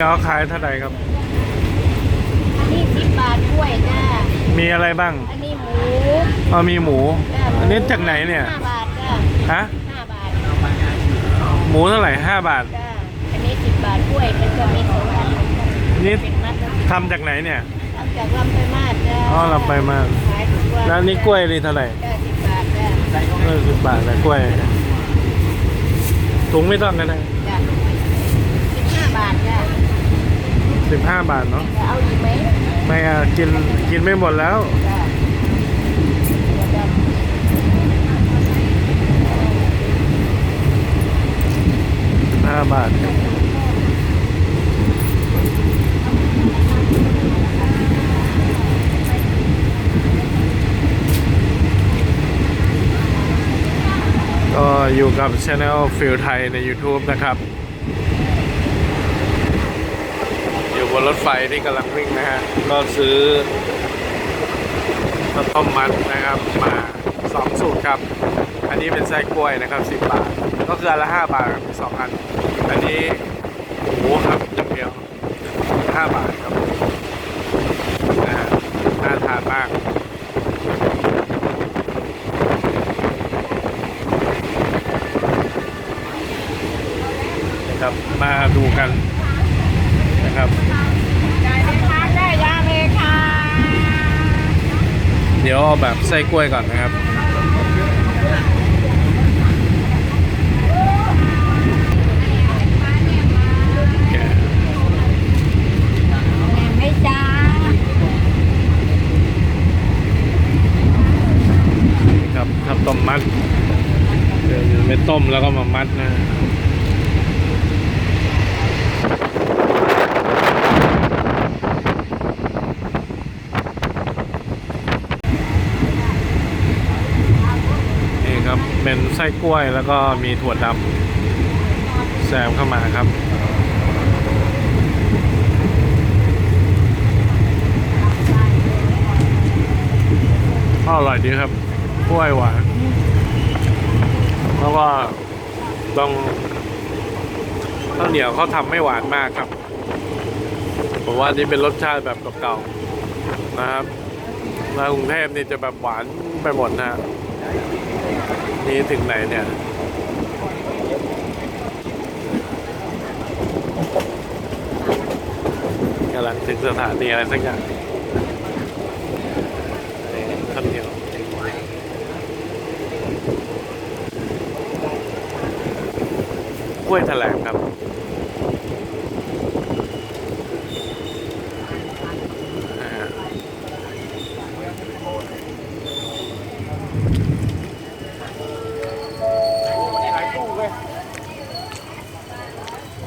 เขาขายเท่าไหร่ครับ อันนี้สิบบาทกล้วยจ้า มีอะไรบ้าง อันนี้หมูอ๋อมีหมู จ้าอันนี้จากไหนเนี่ย ห้าบาทจ้าฮะ ห้าบาทหมูเท่าไหร่ห้าบาท จ้า อันนี้สิบบาทกล้วยมันจะมีสองอันนี่เป็นมัดแล้วทำจากไหนเนี่ย ทำจากลำไปมาศจ้าอ๋อลำไปมาศขายทุกวันแล้วนี่กล้วยนี่เท่าไหร่จ้าสิบบาทจ้า เออสิบบาทแต่กล้วยถุงไม่ต้องกันนะ จ้าสิบห้าบาทจ้า สิบห้าบาทเนาะจะเอาอีกไหมไม่อะกินกินไม่หมดแล้ว จ้าเดี๋ยวจ้าห้าบาทครับก็อยู่กับช anel ฟิลไทยใน YouTube นะครับอยู่ บนรถไฟที่กำลังวิ่งนะฮะ ก็ซื้อข้าวต้มมัดนะครับ มาสองสูตรครับ อันนี้เป็นไส้กล้วยนะครับ10บาท ก็คืออันละ5บาทครับมีสองอัน อันนี้หมูครับอย่งเดียว5บาทครับนะฮะน่าทานมากนะครับมาดูกัน นะครับได้ไหมคะได้ยาเลยค่ะเดี๋ยวเอาแบบไส้กล้วยก่อนนะครับแกะไม่จ้าครับทำต้มมัดเดี๋ยวไม่ต้มแล้วก็มามัดนะ นี่ครับ เป็นไส้กล้วยแล้วก็มีถั่วดำแซมเข้ามาครับก็อร่อยดีครับกล้วยหวาน แล้วก็ต้องข้าวเหนียวเขาทำไม่หวานมากครับผมว่านี่เป็นรสชาติแบบเก่าๆนะครับมากรุงเทพนี่จะแบบหวานไปหมดนะฮะ นี่ถึงไหนเนี่ยกำลังถึงสถานีอะไรสักอย่างนี่ข้าวเหนียวกล้วยแถลงครับ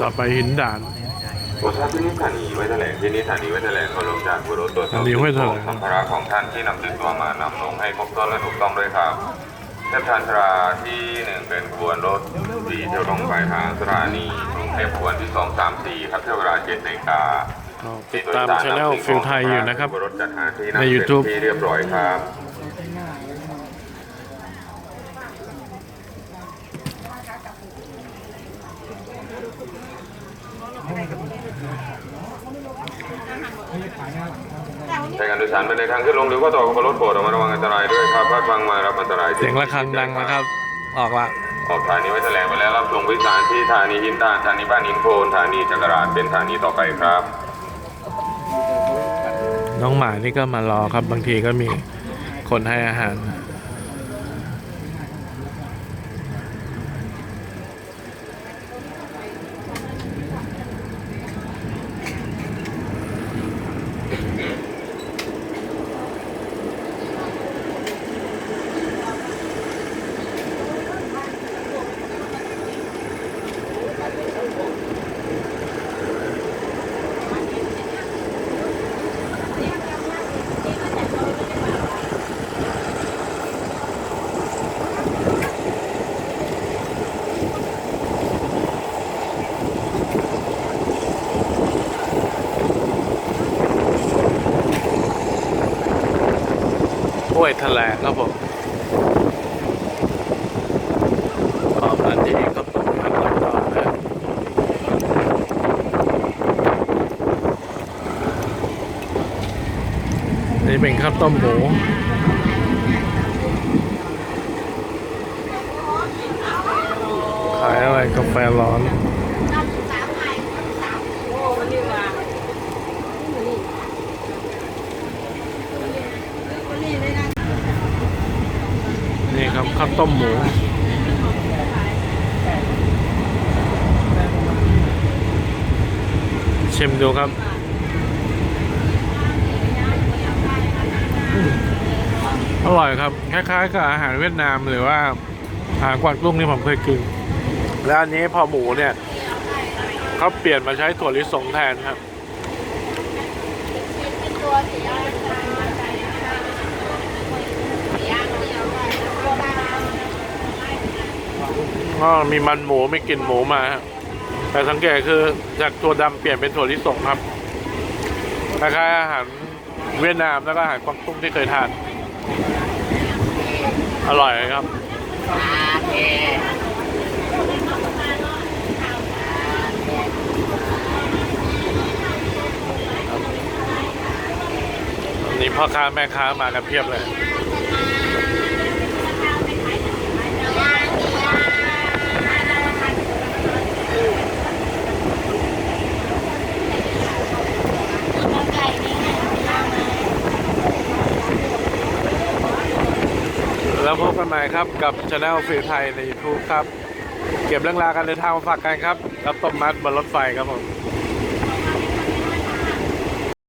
ต่อไปหินด่านโปรดทราบที่นี่สถานีไว้แถลงที่นี่สถานีไว้แถลงขอลงจากบุรุษตรวจสสอบถานีไว้แถลงสัมภาระของท่านที่นำติดตัวมานำลงให้ครบถ้วนและถูกต้องด้วยครับเทพชานชราที่หนึ่งเป็นขบวนรถสีเที่ยวตรงไปทางสถานีกรุงเทพขบวนที่สองสามสี่ครับเที่ยวเวลาเจ็ดนาฬิกาก็ติดตามช anel ฟิลไทยอยู่นะครับรถจัดหาที่นั่งใน YouTube เป็นที่เรียบร้อยครับ การโดยสารไปในทางขึ้นลงหรือว่าต่อกับรถโปรดระมัดระวังอันตรายด้วยครับพลาดฟังมารับอันตรายเสียงระฆังดังนะครับ ออกละออกสถานีไว้แถลงไปแล้วรับส่งผู้โดยสารที่สถานีหินตานสถานีบ้านหินโพนสถานีจักรราชเป็นสถานีต่อไปครับ น้องหมานี่ก็มารอครับบางทีก็มีคนให้อาหาร กล้วยแถลงครับผมต่อมาที่ก็ต้องทำต่อนะ นี่เป็นข้าวต้มหมูขายอะไรกาแฟร้อนนี่ครับข้าวต้มหมูชิมดูครับ อร่อยครับ คล้ายๆกับอาหารเวียดนามหรือว่าอาหารกวางตุ้งที่ผมเคยกิน แล้วอันนี้พอหมูเนี่ยเขาเปลี่ยนมาใช้ถั่วลิสงแทนครับก็มีมันหมูไม่กลิ่นหมูมาแต่สังเกตคือจากตัวดำเปลี่ยนเป็นถั่วลิสงครับคล้ายๆอาหาร เวียดนามแล้วก็อาหารกวางตุ้งที่เคยทาน อร่อยครับนนี้พ่อค้าแม่ค้ามากันเพียบเลย ไก่นี่ไงย่างเลย แล้วพบกันใหม่ครับกับช anel ฟิลไทยใน YouTube ครับ เก็บเรื่องราวการเดินทางมาฝากกันครับรับต้มมัดบนรถไฟครับผม